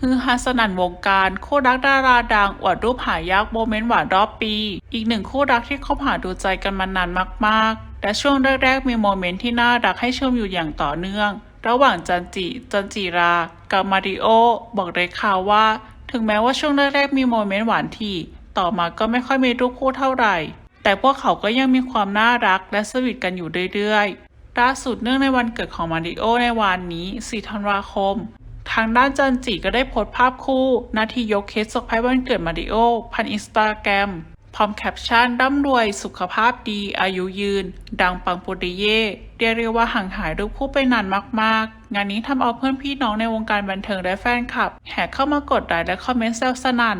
ฮือฮาสนั่นวงการคู่รักดาราดังอวดรูปหายากโมเมนต์หวานรอบปี อีกหนึ่งคู่รักที่คบหาดูใจกันมานานมากๆ และช่วงแรกๆมีโมเมนต์ที่น่ารักให้ชมอยู่อย่างต่อเนื่อง ระหว่างจันจิ จันจิรา กับมาริโอ บอกเลยค่ะว่า ถึงแม้ว่าช่วงแรกๆมีโมเมนต์หวานที่ ต่อมาก็ไม่ค่อยมีรูปคู่เท่าไหร่ แต่พวกเขาก็ยังมีความน่ารักและสวีทกันอยู่เรื่อยๆล่าสุดเนื่องในวันเกิดของมาริโอในวันนี้ 4 ธันวาคม ทางด้านจันจิก็ได้โพสต์ภาพคู่นาทียกเคสเซอร์ไพรส์วันเกิดมาริโอผ่านอินสตาแกรมพร้อมแคปชั่นร่ำรวยสุขภาพดี อายุยืน ดังปังปุริเย่เรียกเรียกว่าห่างหายรูปคู่ไปนานมากๆ งานนี้ทำเอาเพื่อนพี่น้องในวงการบันเทิงและแฟนคลับ แห่เข้ามากดไลค์และคอมเมนต์แซวสนั่น